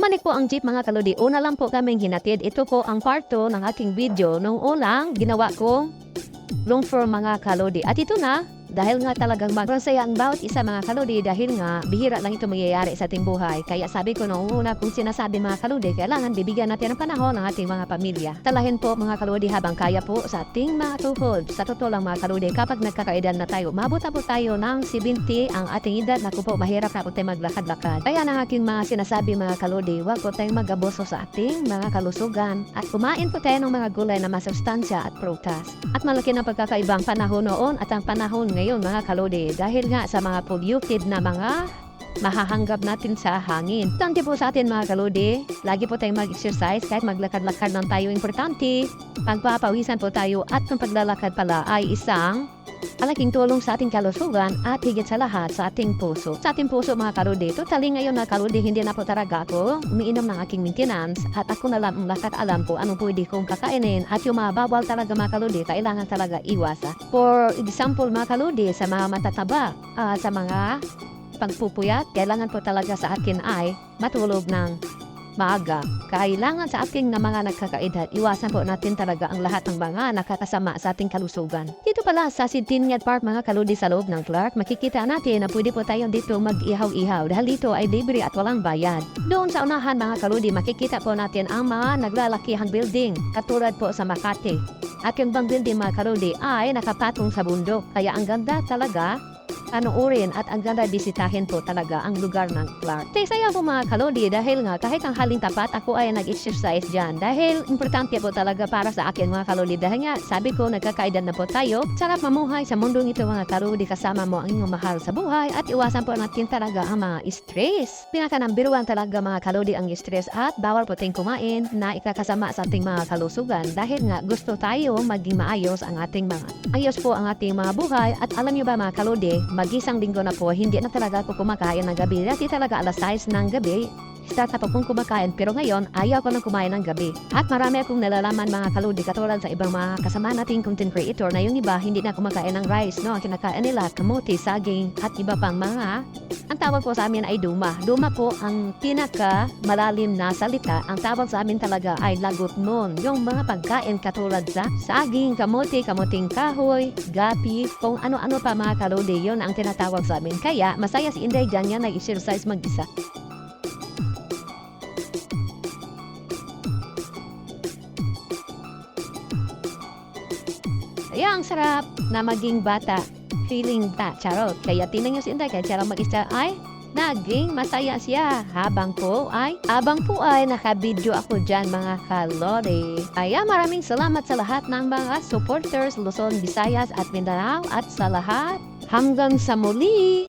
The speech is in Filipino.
Manik ang jeep mga kalodi. Una lang po kaming hinatid. Ito po ang parto ng aking video. Nung unang ginawa ko long for mga kalodi. At ito na, dahil nga talagang magrasaya ang bawat isa mga kalodi dahil nga bihira lang ito mangyayari sa ating buhay. Kaya sabi ko noong una kung sinasabi mga kalodi, kailangan bibigyan natin ng panahon ng ating mga pamilya. Talahin po mga kalodi habang kaya po sa ating mga tuhod. Sa totoo lang mga kalodi, kapag nagkakaedad na tayo, mabot-abot tayo ng 70 ang ating edad. Naku po, mahirap na po tayo maglakad-lakad. Kaya ng aking mga sinasabi mga kalodi, huwag po tayong mag-abuso sa ating mga kalusugan. At kumain po tayo ng mga gulay na masustansya at prutas. At malaki ng pagkakaibang panahon noon at ang panahon ngayon mga kalodi dahil nga sa mga polluted na mga mahahanggap natin sa hangin. Importante po sa atin mga kalodi, lagi po tayong mag-exercise kahit maglakad-lakad lang tayo importante. Pagpapawisan po tayo at ang paglalakad pala ay isang malaking tulong sa ating kalusugan at higit sa lahat sa ating puso. Sa ating puso mga kalodi, totally ngayon na kalodi hindi na po talaga ako umiinom ng aking maintenance at ako na lang ang lakat alam ko anong pwede kong kakainin at yung mga bawal talaga mga kalodi, kailangan talaga iwasa. For example mga kalodi, sa mga matataba, ah, sa mga pagpupuyat, kailangan po talaga sa akin ay matulog ng maaga. Kailangan sa ating na mga nagkakaedad, iwasan po natin talaga ang lahat ng mga nakakasama sa ating kalusugan. Dito pala sa Sidtinian Park mga kaludi sa loob ng Clark, makikita natin na pwede po tayo dito mag-ihaw-ihaw dahil dito ay libre at walang bayad. Doon sa unahan mga kaludi, makikita po natin ang mga naglalakihang building, katulad po sa Makati. At yung bang building mga kaludi ay nakapatong sa bundok, kaya ang ganda talaga panuorin at ang ganda bisitahin po talaga ang lugar ng Clark. Tay saya po mga kalodi dahil nga kahit ang haling tapat ako ay nag-exercise dyan dahil importante po talaga para sa akin mga kalodi dahil nga sabi ko nagkakaedad na po tayo sarap mamuhay sa mundong ito mga kalodi kasama mo ang inyong mahal sa buhay at iwasan po natin talaga ang mga stress. Pinaka ng biruan talaga mga kalodi ang stress at bawal po tayong kumain na ikakasama sa ating mga kalusugan dahil nga gusto tayo maging maayos ang ating mga ayos po ang ating mga buhay at alam niyo ba mga kalodi mag-isang linggo na po, hindi na talaga ako kumakain ng gabi. Dati talaga alas 6 ng gabi, start na po kong kumakain. Pero ngayon, ayaw ko nang kumain ng gabi. At marami akong nalalaman mga kaludi katulad sa ibang mga kasama nating content creator na yung iba hindi na kumakain ng rice. No? Kinakain nila, kamote, saging, at iba pang mga ang tawag po sa amin ay duma. Duma po ang pinaka malalim na salita. Ang tawag sa amin talaga ay lagot nun. Yung mga pagkain katulad sa saging, kamote, kamuting kahoy, gapi, kung ano-ano pa mga kalodi, yon ang tinatawag sa amin. Kaya masaya si Inday dyan yan nag-exercise mag-isa. Kaya ang sarap na maging bata. Feeling ta, charot. Kaya tinan niyo si Inday, kaya lang mag-isa ay naging masaya siya. Habang po ay, habang po ay nakabidyo ako dyan mga kalori. Kaya maraming salamat sa lahat ng mga supporters Luzon, Visayas at Mindanao at sa lahat. Hanggang sa muli!